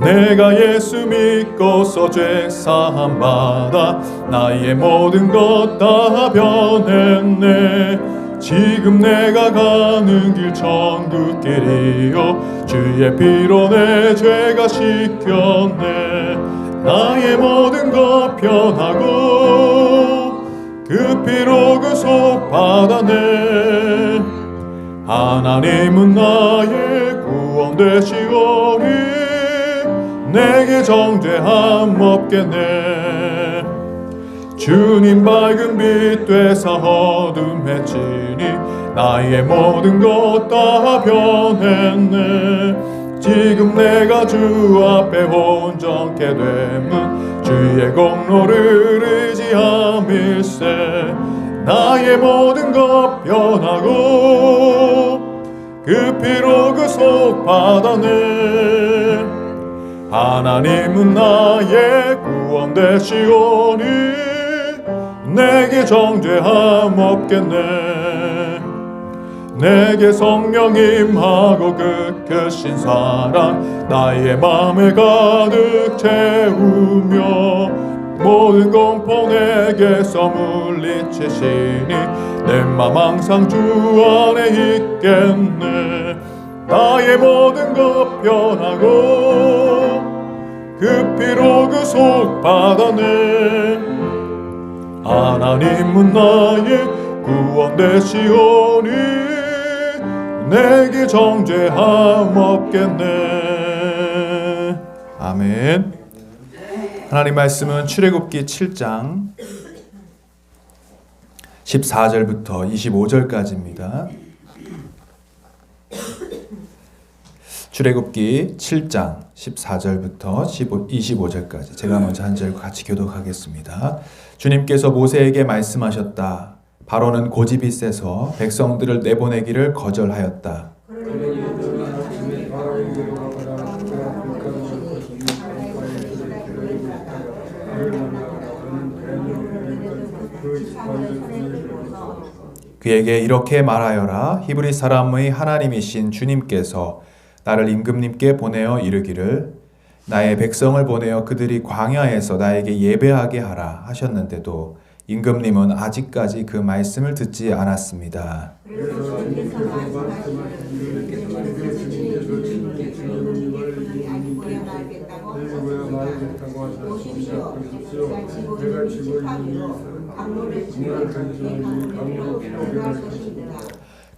내가 예수 믿고서 죄 사함 받아 나의 모든 것 다 변했네. 지금 내가 가는 길 천국길이요. 주의 피로 내 죄가 씻겼네. 나의 모든 것 변하고 그 피로 구속 받아내 하나님은 나의 구원 되시오니 내게 정죄함 없겠네. 주님 밝은 빛 되사 어둠 해치니 나의 모든 것 다 변했네. 지금 내가 주 앞에 온전케 됨은 주의 공로를 의지함일세 나의 모든 것 변하고 그 피로 구속 받아내 하나님은 나의 구원 되시오니 내게 정죄함 없겠네 내게 성령 임하고 그 크신 사랑 나의 맘에 가득 채우며 모든 공포 내게서 물리치시니 내 맘 항상 주 안에 있겠네. 나의 모든 것 변하고 그 피로 구속 받아내 하나님은 나의 구원 되시오니 내게 정죄함 없겠네 아멘 하나님 말씀은 출애굽기 7장 14절부터 25절까지입니다. 출애굽기 7장 14절부터 25절까지 제가 먼저 한절 같이 교독하겠습니다. 주님께서 모세에게 말씀하셨다. 바로는 고집이 세서 백성들을 내보내기를 거절하였다. 그에게 이렇게 말하여라. 히브리 사람의 하나님이신 주님께서 나를 임금님께 보내어 이르기를 나의 백성을 보내어 그들이 광야에서 나에게 예배하게 하라 하셨는데도 임금님은 아직까지 그 말씀을 듣지 않았습니다.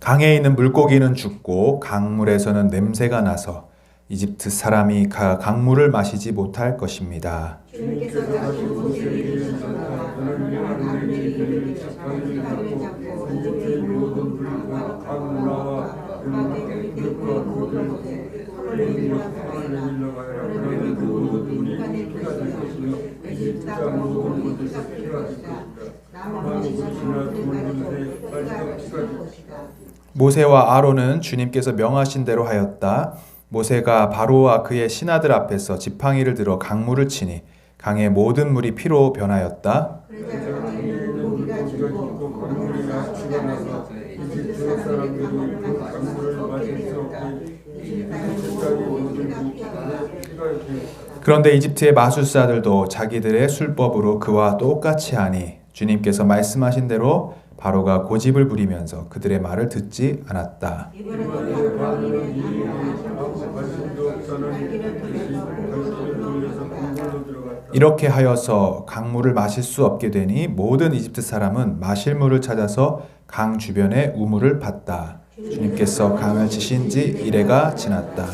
강에 있는 물고기는 죽고 강물에서는 냄새가 나서 이집트 사람이 가- 강물을 마시지 못할 것입니다. 모세와 아론은 주님께서 명하신 대로 하였다. 모세가 바로와 그의 신하들 앞에서 지팡이를 들어 강물을 치니 강의 모든 물이 피로 변하였다. 그런데 이집트의 마술사들도 자기들의 술법으로 그와 똑같이 하니 주님께서 말씀하신 대로 바로가 고집을 부리면서 그들의 말을 듣지 않았다. 이렇게 하여서 강물을 마실 수 없게 되니 모든 이집트 사람은 마실 물을 찾아서 강 주변에 우물을 팠다. 주님께서 강을 치신 지 이래가 지났다.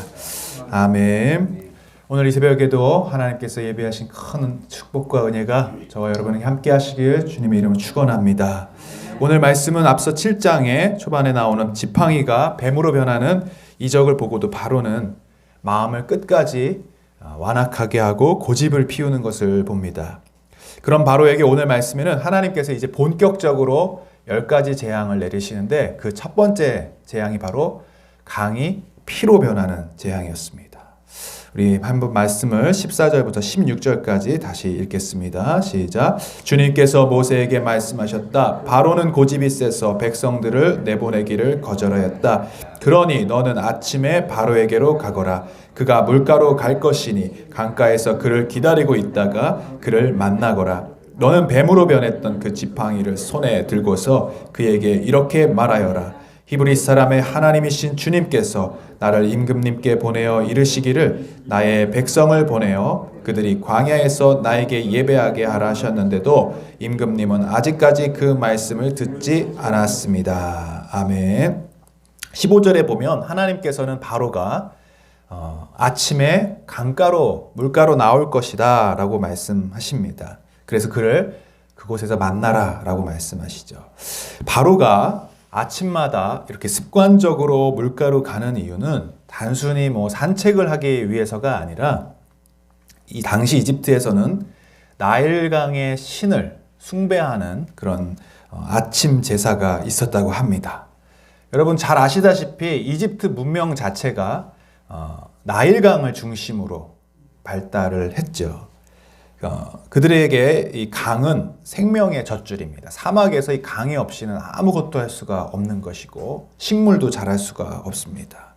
아멘. 오늘 이 새벽에도 하나님께서 예비하신 큰 축복과 은혜가 저와 여러분에게 함께 하시길 주님의 이름으로 축원합니다. 오늘 말씀은 앞서 7장에 초반에 나오는 지팡이가 뱀으로 변하는 이적을 보고도 바로는 마음을 끝까지 아, 완악하게 하고 고집을 피우는 것을 봅니다. 그럼 바로에게 오늘 말씀에는 하나님께서 이제 본격적으로 열 가지 재앙을 내리시는데 그 첫 번째 재앙이 바로 강이 피로 변하는 재앙이었습니다. 우리 한번 말씀을 14절부터 16절까지 다시 읽겠습니다. 시작. 주님께서 모세에게 말씀하셨다. 바로는 고집이 세서 백성들을 내보내기를 거절하였다. 그러니 너는 아침에 바로에게로 가거라. 그가 물가로 갈 것이니 강가에서 그를 기다리고 있다가 그를 만나거라. 너는 뱀으로 변했던 그 지팡이를 손에 들고서 그에게 이렇게 말하여라. 히브리 사람의 하나님이신 주님께서 나를 임금님께 보내어 이르시기를 나의 백성을 보내어 그들이 광야에서 나에게 예배하게 하라 하셨는데도 임금님은 아직까지 그 말씀을 듣지 않았습니다. 아멘. 15절에 보면 하나님께서는 바로가 어, 아침에 강가로 물가로 나올 것이다 라고 말씀하십니다. 그래서 그를 그곳에서 만나라 라고 말씀하시죠. 바로가 아침마다 이렇게 습관적으로 물가로 가는 이유는 단순히 뭐 산책을 하기 위해서가 아니라 이 당시 이집트에서는 나일강의 신을 숭배하는 그런 어, 아침 제사가 있었다고 합니다. 여러분 잘 아시다시피 이집트 문명 자체가 어, 나일강을 중심으로 발달을 했죠. 어, 그들에게 이 강은 생명의 젖줄입니다. 사막에서 이 강이 없이는 아무것도 할 수가 없는 것이고 식물도 자랄 수가 없습니다.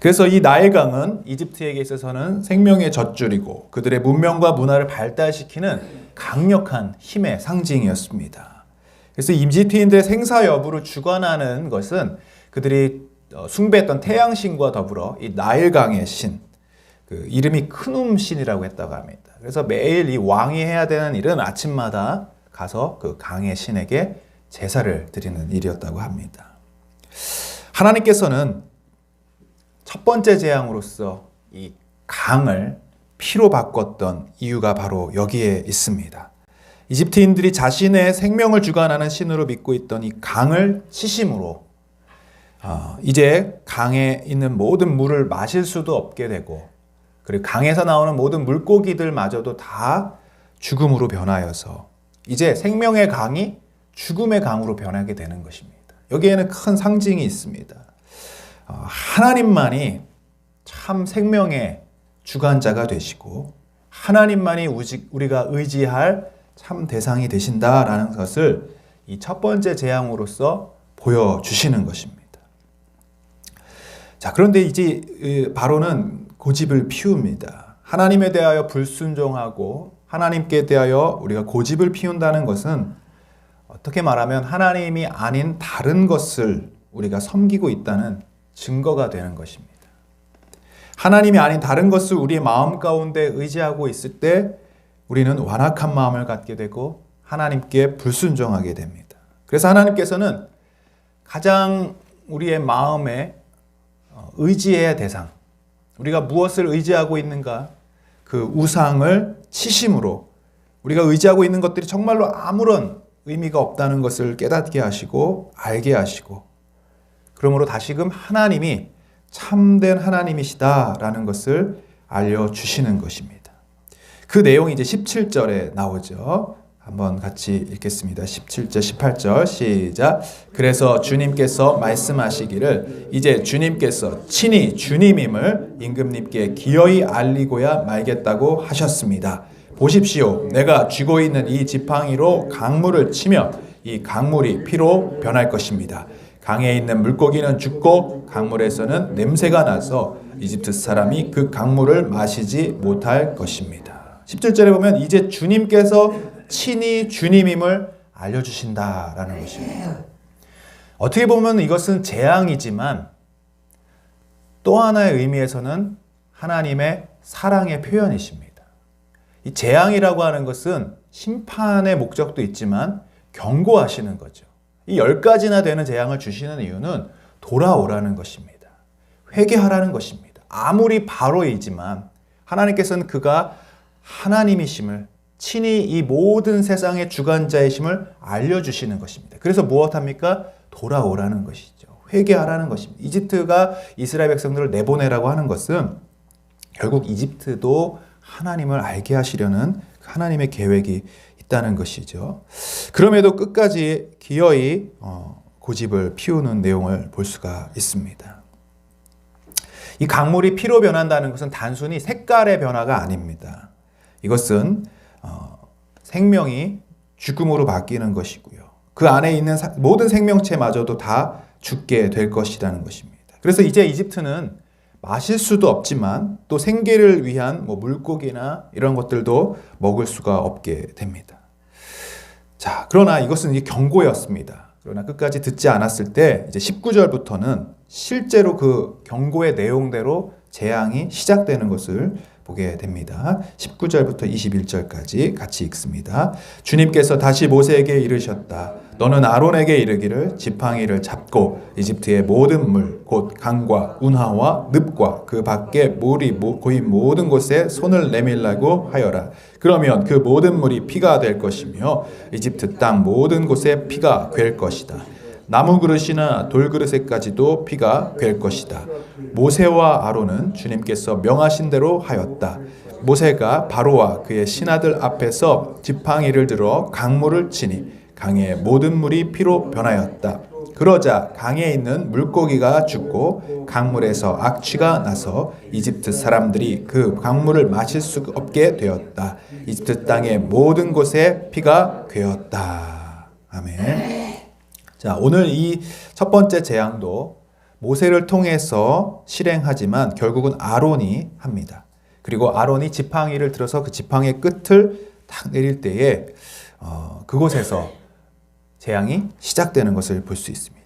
그래서 이 나일강은 이집트에게 있어서는 생명의 젖줄이고 그들의 문명과 문화를 발달시키는 강력한 힘의 상징이었습니다. 그래서 이집트인들의 생사 여부를 주관하는 것은 그들이 어, 숭배했던 태양신과 더불어 이 나일강의 신, 그 이름이 크눔 신이라고 했다고 합니다. 그래서 매일 이 왕이 해야 되는 일은 아침마다 가서 그 강의 신에게 제사를 드리는 일이었다고 합니다. 하나님께서는 첫 번째 재앙으로서 이 강을 피로 바꿨던 이유가 바로 여기에 있습니다. 이집트인들이 자신의 생명을 주관하는 신으로 믿고 있던 이 강을 치심으로 어, 이제 강에 있는 모든 물을 마실 수도 없게 되고 그리고 강에서 나오는 모든 물고기들마저도 다 죽음으로 변하여서 이제 생명의 강이 죽음의 강으로 변하게 되는 것입니다. 여기에는 큰 상징이 있습니다. 어, 하나님만이 참 생명의 주관자가 되시고 하나님만이 우리가 의지할 참 대상이 되신다라는 것을 이 첫 번째 재앙으로서 보여주시는 것입니다. 자, 그런데 이제 바로는 고집을 피웁니다. 하나님에 대하여 불순종하고 하나님께 대하여 우리가 고집을 피운다는 것은 어떻게 말하면 하나님이 아닌 다른 것을 우리가 섬기고 있다는 증거가 되는 것입니다. 하나님이 아닌 다른 것을 우리의 마음 가운데 의지하고 있을 때 우리는 완악한 마음을 갖게 되고 하나님께 불순종하게 됩니다. 그래서 하나님께서는 가장 우리의 마음에 어, 의지해야 대상, 우리가 무엇을 의지하고 있는가? 그 우상을 치심으로 우리가 의지하고 있는 것들이 정말로 아무런 의미가 없다는 것을 깨닫게 하시고 알게 하시고 그러므로 다시금 하나님이 참된 하나님이시다라는 것을 알려주시는 것입니다. 그 내용이 이제 17절에 나오죠. 한번 같이 읽겠습니다. 17절, 18절 시작. 그래서 주님께서 말씀하시기를 이제 주님께서 친히 주님임을 임금님께 기어이 알리고야 말겠다고 하셨습니다. 보십시오. 내가 쥐고 있는 이 지팡이로 강물을 치며 이 강물이 피로 변할 것입니다. 강에 있는 물고기는 죽고 강물에서는 냄새가 나서 이집트 사람이 그 강물을 마시지 못할 것입니다. 17절에 보면 이제 주님께서 친히 주님임을 알려주신다라는 것입니다. 어떻게 보면 이것은 재앙이지만 또 하나의 의미에서는 하나님의 사랑의 표현이십니다. 이 재앙이라고 하는 것은 심판의 목적도 있지만 경고하시는 거죠. 이 열 가지나 되는 재앙을 주시는 이유는 돌아오라는 것입니다. 회개하라는 것입니다. 아무리 바로이지만 하나님께서는 그가 하나님이심을 친히 이 모든 세상의 주관자이심을 알려주시는 것입니다. 그래서 무엇합니까? 돌아오라는 것이죠. 회개하라는 것입니다. 이집트가 이스라엘 백성들을 내보내라고 하는 것은 결국 이집트도 하나님을 알게 하시려는 하나님의 계획이 있다는 것이죠. 그럼에도 끝까지 기어이 어, 고집을 피우는 내용을 볼 수가 있습니다. 이 강물이 피로 변한다는 것은 단순히 색깔의 변화가 아닙니다. 이것은 어, 생명이 죽음으로 바뀌는 것이고요. 그 안에 있는 사- 모든 생명체마저도 다 죽게 될 것이라는 것입니다. 그래서 이제 이집트는 마실 수도 없지만 또 생계를 위한 뭐 물고기나 이런 것들도 먹을 수가 없게 됩니다. 자, 그러나 이것은 이게 경고였습니다. 그러나 끝까지 듣지 않았을 때 이제 19절부터는 실제로 그 경고의 내용대로 재앙이 시작되는 것을 보게 됩니다. 19절부터 21절까지 같이 읽습니다. 주님께서 다시 모세에게 이르셨다. 너는 아론에게 이르기를 지팡이를 잡고 이집트의 모든 물, 곧 강과 운하와 늪과 그 밖에 물이 모- 고인 모든 곳에 손을 내밀라고 하여라. 그러면 그 모든 물이 피가 될 것이며 이집트 땅 모든 곳에 피가 될 것이다. 나무 그릇이나 돌 그릇에까지도 피가 될 것이다. 모세와 아론은 주님께서 명하신 대로 하였다. 모세가 바로와 그의 신하들 앞에서 지팡이를 들어 강물을 치니 강의 모든 물이 피로 변하였다. 그러자 강에 있는 물고기가 죽고 강물에서 악취가 나서 이집트 사람들이 그 강물을 마실 수 없게 되었다. 이집트 땅의 모든 곳에 피가 되었다. 아멘. 자, 오늘 이 첫 번째 재앙도 모세를 통해서 실행하지만 결국은 아론이 합니다. 그리고 아론이 지팡이를 들어서 그 지팡이의 끝을 탁 내릴 때에 어, 그곳에서 재앙이 시작되는 것을 볼 수 있습니다.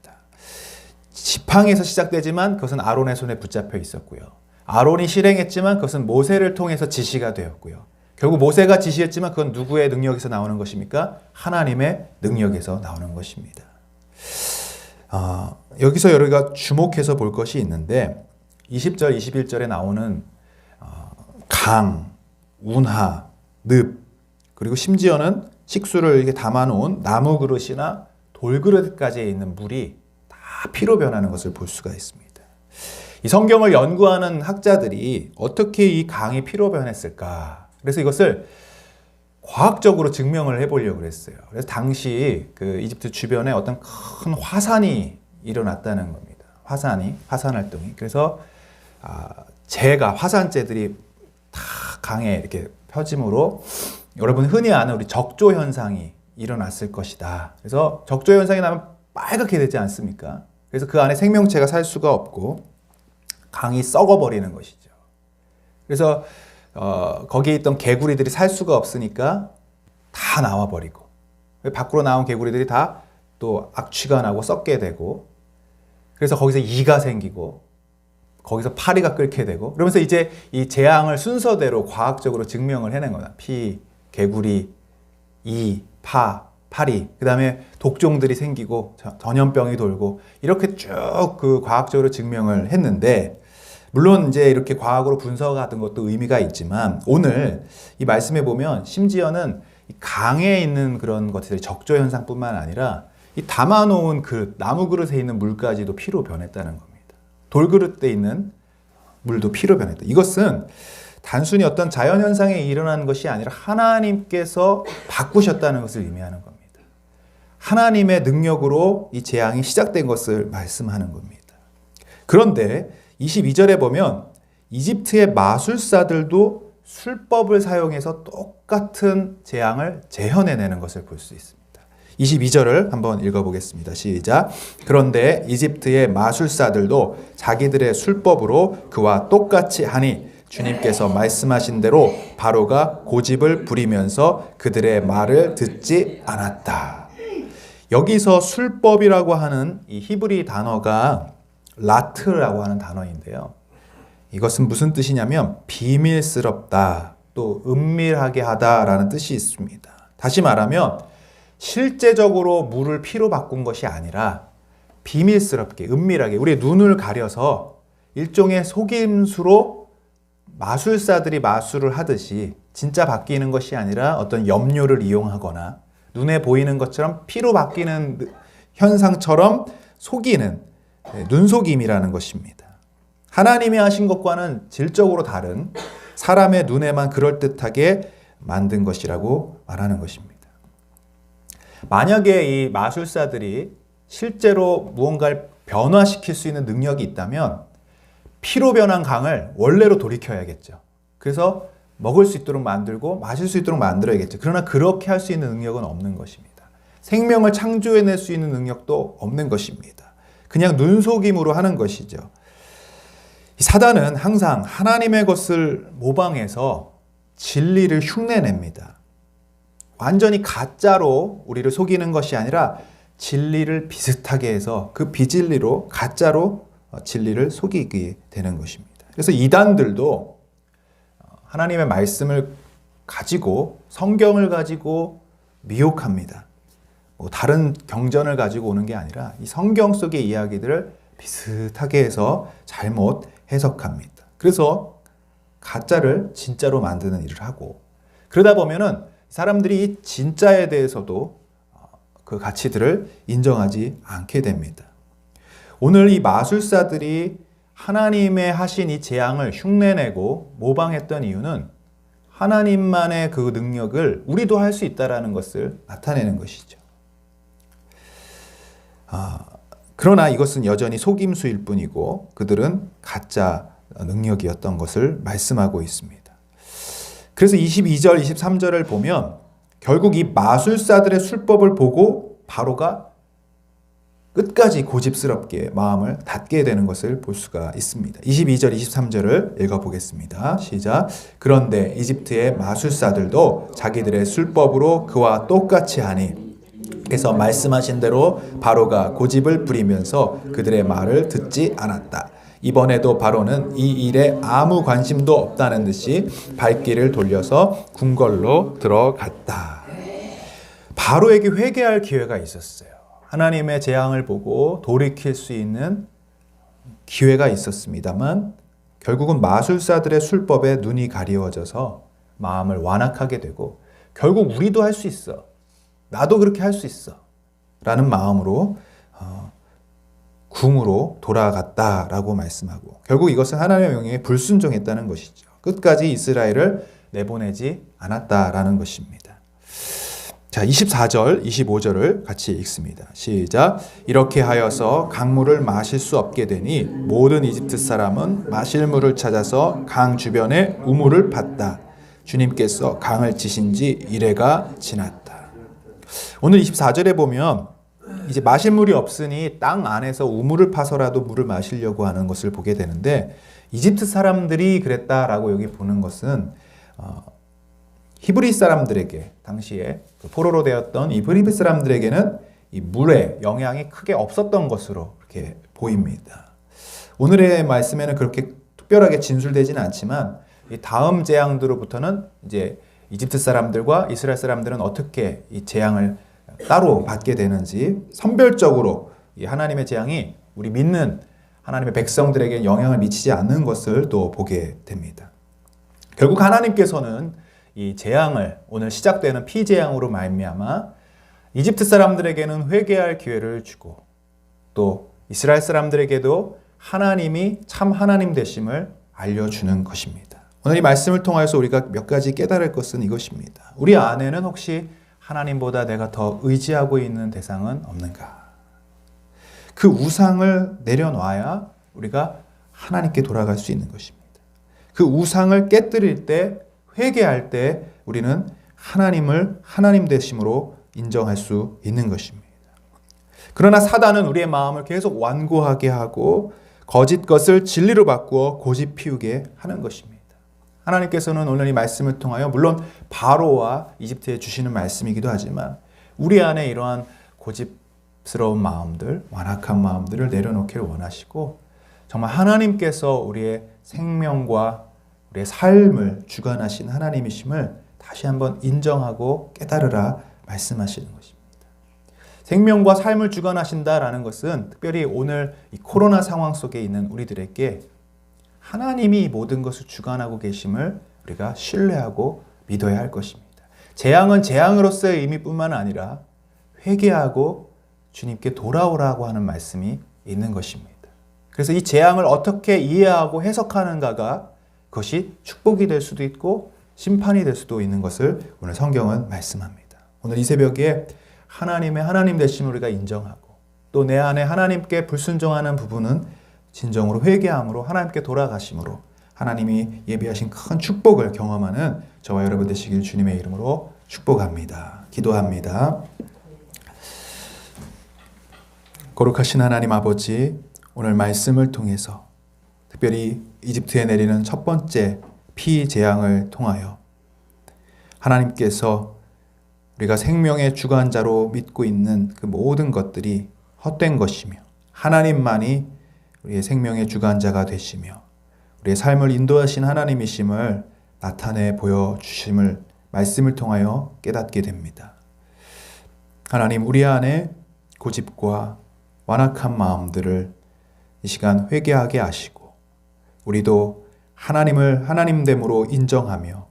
지팡이에서 시작되지만 그것은 아론의 손에 붙잡혀 있었고요. 아론이 실행했지만 그것은 모세를 통해서 지시가 되었고요. 결국 모세가 지시했지만 그건 누구의 능력에서 나오는 것입니까? 하나님의 능력에서 나오는 것입니다. 아, 여기서 우리가 주목해서 볼 것이 있는데 20절, 21절에 나오는 어, 강, 운하, 늪 그리고 심지어는 식수를 이렇게 담아놓은 나무 그릇이나 돌 그릇까지 있는 물이 다 피로 변하는 것을 볼 수가 있습니다. 이 성경을 연구하는 학자들이 어떻게 이 강이 피로 변했을까? 그래서 이것을 과학적으로 증명을 해보려고 그랬어요. 그래서 당시 그 이집트 주변에 어떤 큰 화산이 일어났다는 겁니다. 화산이 화산 활동이 그래서 아, 재가 화산재들이 다 강에 이렇게 펴짐으로 여러분 흔히 아는 우리 적조 현상이 일어났을 것이다. 그래서 적조 현상이 나면 빨갛게 되지 않습니까? 그래서 그 안에 생명체가 살 수가 없고 강이 썩어버리는 것이죠. 그래서 어, 거기에 있던 개구리들이 살 수가 없으니까 다 나와버리고 밖으로 나온 개구리들이 다 또 악취가 나고 썩게 되고 그래서 거기서 이가 생기고 거기서 파리가 끓게 되고 그러면서 이제 이 재앙을 순서대로 과학적으로 증명을 해낸 거다. 피, 개구리, 이, 파, 파리, 그 다음에 독종들이 생기고 저- 전염병이 돌고 이렇게 쭉 그 과학적으로 증명을 했는데 물론 이제 이렇게 과학으로 분석하던 것도 의미가 있지만 오늘 이 말씀에 보면 심지어는 이 강에 있는 그런 것들이 적조 현상뿐만 아니라 이 담아놓은 그 나무 그릇에 있는 물까지도 피로 변했다는 겁니다. 돌 그릇에 있는 물도 피로 변했다. 이것은 단순히 어떤 자연 현상에 일어난 것이 아니라 하나님께서 바꾸셨다는 것을 의미하는 겁니다. 하나님의 능력으로 이 재앙이 시작된 것을 말씀하는 겁니다. 그런데 22절에 보면 이집트의 마술사들도 술법을 사용해서 똑같은 재앙을 재현해내는 것을 볼 수 있습니다. 22절을 한번 읽어보겠습니다. 시작. 그런데 이집트의 마술사들도 자기들의 술법으로 그와 똑같이 하니 주님께서 말씀하신 대로 바로가 고집을 부리면서 그들의 말을 듣지 않았다. 여기서 술법이라고 하는 이 히브리 단어가 라트라고 하는 단어인데요. 이것은 무슨 뜻이냐면 비밀스럽다, 또 은밀하게 하다라는 뜻이 있습니다. 다시 말하면 실제적으로 물을 피로 바꾼 것이 아니라 비밀스럽게, 은밀하게 우리의 눈을 가려서 일종의 속임수로 마술사들이 마술을 하듯이 진짜 바뀌는 것이 아니라 어떤 염료를 이용하거나 눈에 보이는 것처럼 피로 바뀌는 현상처럼 속이는 네, 눈속임이라는 것입니다. 하나님이 하신 것과는 질적으로 다른 사람의 눈에만 그럴듯하게 만든 것이라고 말하는 것입니다. 만약에 이 마술사들이 실제로 무언가를 변화시킬 수 있는 능력이 있다면 피로 변한 강을 원래로 돌이켜야겠죠. 그래서 먹을 수 있도록 만들고 마실 수 있도록 만들어야겠죠. 그러나 그렇게 할 수 있는 능력은 없는 것입니다. 생명을 창조해낼 수 있는 능력도 없는 것입니다. 그냥 눈속임으로 하는 것이죠. 이 사단은 항상 하나님의 것을 모방해서 진리를 흉내냅니다. 완전히 가짜로 우리를 속이는 것이 아니라 진리를 비슷하게 해서 그 비진리로 가짜로 어, 진리를 속이게 되는 것입니다. 그래서 이단들도 어, 하나님의 말씀을 가지고 성경을 가지고 미혹합니다. 뭐 다른 경전을 가지고 오는 게 아니라 이 성경 속의 이야기들을 비슷하게 해서 잘못 해석합니다. 그래서 가짜를 진짜로 만드는 일을 하고 그러다 보면은 사람들이 이 진짜에 대해서도 어, 그 가치들을 인정하지 않게 됩니다. 오늘 이 마술사들이 하나님의 하신 이 재앙을 흉내내고 모방했던 이유는 하나님만의 그 능력을 우리도 할 수 있다라는 것을 나타내는 것이죠. 아, 그러나 이것은 여전히 속임수일 뿐이고 그들은 가짜 능력이었던 것을 말씀하고 있습니다. 그래서 22절, 23절을 보면 결국 이 마술사들의 술법을 보고 바로가 끝까지 고집스럽게 마음을 닫게 되는 것을 볼 수가 있습니다. 22절, 23절을 읽어보겠습니다. 시작. 그런데 이집트의 마술사들도 자기들의 술법으로 그와 똑같이 하니 그래서 말씀하신 대로 바로가 고집을 부리면서 그들의 말을 듣지 않았다. 이번에도 바로는 이 일에 아무 관심도 없다는 듯이 발길을 돌려서 궁궐로 들어갔다. 바로에게 회개할 기회가 있었어요. 하나님의 재앙을 보고 돌이킬 수 있는 기회가 있었습니다만 결국은 마술사들의 술법에 눈이 가리워져서 마음을 완악하게 되고 결국 우리도 할 수 있어. 나도 그렇게 할 수 있어. 라는 마음으로 어, 궁으로 돌아갔다라고 말씀하고 결국 이것은 하나님의 명령에 불순종했다는 것이죠. 끝까지 이스라엘을 내보내지 않았다라는 것입니다. 자, 24절, 25절을 같이 읽습니다. 시작. 이렇게 하여서 강물을 마실 수 없게 되니 모든 이집트 사람은 마실 물을 찾아서 강 주변에 우물을 팠다. 주님께서 강을 치신 지 이래가 지났다. 오늘 24절에 보면 이제 마실 물이 없으니 땅 안에서 우물을 파서라도 물을 마시려고 하는 것을 보게 되는데 이집트 사람들이 그랬다라고 여기 보는 것은 어, 히브리 사람들에게 당시에 그 포로로 되었던 이 브리브 사람들에게는 이 물의 영향이 크게 없었던 것으로 이렇게 보입니다. 오늘의 말씀에는 그렇게 특별하게 진술되지는 않지만 이 다음 재앙들로부터는 이제 이집트 사람들과 이스라엘 사람들은 어떻게 이 재앙을 따로 받게 되는지 선별적으로 이 하나님의 재앙이 우리 믿는 하나님의 백성들에게 영향을 미치지 않는 것을 또 보게 됩니다. 결국 하나님께서는 이 재앙을 오늘 시작되는 피재앙으로 말미암아 이집트 사람들에게는 회개할 기회를 주고 또 이스라엘 사람들에게도 하나님이 참 하나님 되심을 알려주는 것입니다. 오늘 이 말씀을 통해서 우리가 몇 가지 깨달을 것은 이것입니다. 우리 안에는 혹시 하나님보다 내가 더 의지하고 있는 대상은 없는가? 그 우상을 내려놔야 우리가 하나님께 돌아갈 수 있는 것입니다. 그 우상을 깨뜨릴 때, 회개할 때 우리는 하나님을 하나님 되심으로 인정할 수 있는 것입니다. 그러나 사단은 우리의 마음을 계속 완고하게 하고 거짓 것을 진리로 바꾸어 고집 피우게 하는 것입니다. 하나님께서는 오늘 이 말씀을 통하여 물론 바로와 이집트에 주시는 말씀이기도 하지만 우리 안에 이러한 고집 스러운 마음들, 완악한 마음들을 내려놓기를 원하시고 정말 하나님께서 우리의 생명과 우리의 삶을 주관하신 하나님이심을 다시 한번 인정하고 깨달으라 말씀하시는 것입니다. 생명과 삶을 주관하신다라는 것은 특별히 오늘 이 코로나 상황 속에 있는 우리들에게 하나님이 이 모든 것을 주관하고 계심을 우리가 신뢰하고 믿어야 할 것입니다. 재앙은 재앙으로서의 의미뿐만 아니라 회개하고 주님께 돌아오라고 하는 말씀이 있는 것입니다. 그래서 이 재앙을 어떻게 이해하고 해석하는가가 그것이 축복이 될 수도 있고 심판이 될 수도 있는 것을 오늘 성경은 말씀합니다. 오늘 이 새벽에 하나님의 하나님 되심을 우리가 인정하고 또 내 안에 하나님께 불순종하는 부분은 진정으로 회개함으로 하나님께 돌아가심으로 하나님이 예비하신 큰 축복을 경험하는 저와 여러분 되시길 주님의 이름으로 축복합니다. 기도합니다. 거룩하신 하나님 아버지, 오늘 말씀을 통해서 특별히 이집트에 내리는 첫 번째 피 재앙을 통하여 하나님께서 우리가 생명의 주관자로 믿고 있는 그 모든 것들이 헛된 것이며 하나님만이 우리의 생명의 주관자가 되시며 우리의 삶을 인도하신 하나님이심을 나타내 보여주심을 말씀을 통하여 깨닫게 됩니다. 하나님, 우리 안에 고집과 완악한 마음들을 이 시간 회개하게 하시고, 우리도 하나님을 하나님됨으로 인정하며,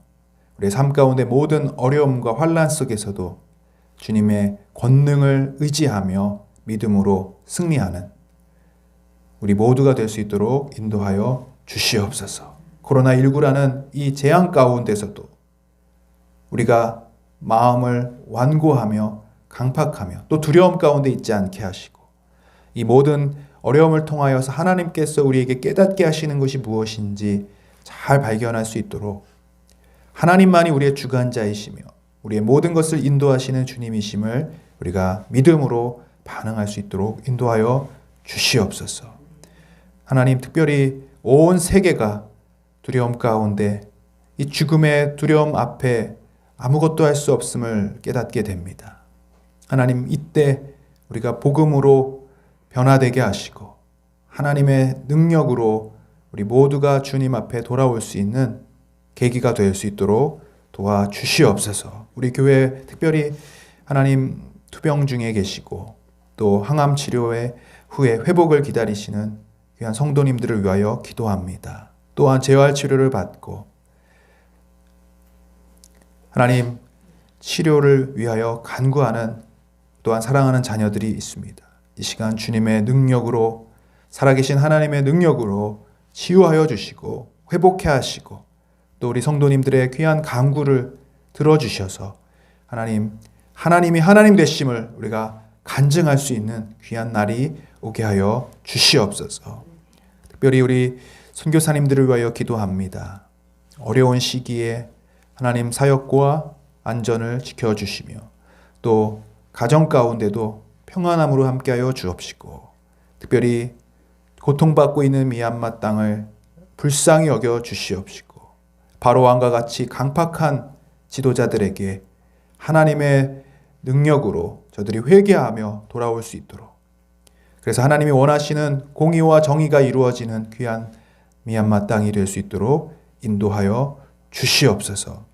우리의 삶 가운데 모든 어려움과 환란 속에서도 주님의 권능을 의지하며 믿음으로 승리하는 우리 모두가 될 수 있도록 인도하여 주시옵소서. 코로나19라는 이 재앙 가운데서도 우리가 마음을 완고하며 강팍하며 또 두려움 가운데 있지 않게 하시고 이 모든 어려움을 통하여서 하나님께서 우리에게 깨닫게 하시는 것이 무엇인지 잘 발견할 수 있도록 하나님만이 우리의 주관자이시며 우리의 모든 것을 인도하시는 주님이심을 우리가 믿음으로 반응할 수 있도록 인도하여 주시옵소서. 하나님 특별히 온 세계가 두려움 가운데 이 죽음의 두려움 앞에 아무것도 할 수 없음을 깨닫게 됩니다. 하나님 이때 우리가 복음으로 변화되게 하시고 하나님의 능력으로 우리 모두가 주님 앞에 돌아올 수 있는 계기가 될 수 있도록 도와주시옵소서. 우리 교회 특별히 하나님 투병 중에 계시고 또 항암 치료의 후에 회복을 기다리시는 귀한 성도님들을 위하여 기도합니다. 또한 재활 치료를 받고 하나님 치료를 위하여 간구하는 또한 사랑하는 자녀들이 있습니다. 이 시간 주님의 능력으로 살아계신 하나님의 능력으로 치유하여 주시고 회복해 하시고 또 우리 성도님들의 귀한 간구를 들어주셔서 하나님 하나님이 하나님 되심을 우리가 간증할 수 있는 귀한 날이 오게 하여 주시옵소서. 특별히 우리 선교사님들을 위하여 기도합니다. 어려운 시기에 하나님 사역과 안전을 지켜주시며 또 가정 가운데도 평안함으로 함께하여 주옵시고 특별히 고통받고 있는 미얀마 땅을 불쌍히 여겨 주시옵시고 바로 왕과 같이 강팍한 지도자들에게 하나님의 능력으로 저들이 회개하며 돌아올 수 있도록 그래서 하나님이 원하시는 공의와 정의가 이루어지는 귀한 미얀마 땅이 될 수 있도록 인도하여 주시옵소서.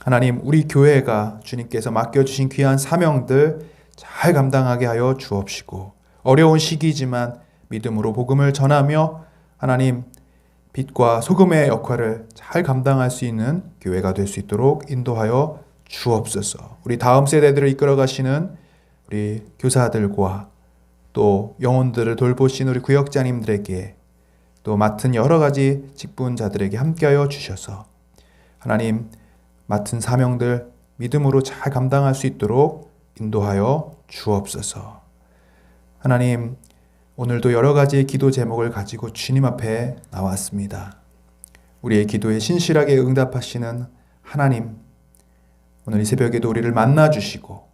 하나님, 우리 교회가 주님께서 맡겨주신 귀한 사명들 잘 감당하게 하여 주옵시고, 어려운 시기지만 믿음으로 복음을 전하며 하나님, 빛과 소금의 역할을 잘 감당할 수 있는 교회가 될 수 있도록 인도하여 주옵소서. 우리 다음 세대들을 이끌어 가시는 우리 교사들과 또 영혼들을 돌보신 우리 구역자님들에게 또 맡은 여러 가지 직분자들에게 함께하여 주셔서 하나님 맡은 사명들 믿음으로 잘 감당할 수 있도록 인도하여 주옵소서. 하나님 오늘도 여러 가지 기도 제목을 가지고 주님 앞에 나왔습니다. 우리의 기도에 신실하게 응답하시는 하나님 오늘 이 새벽에도 우리를 만나 주시고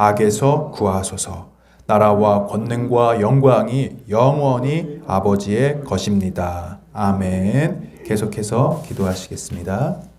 악에서 구하소서. 나라와 권능과 영광이 영원히 아버지의 것입니다. 아멘. 계속해서 기도하시겠습니다.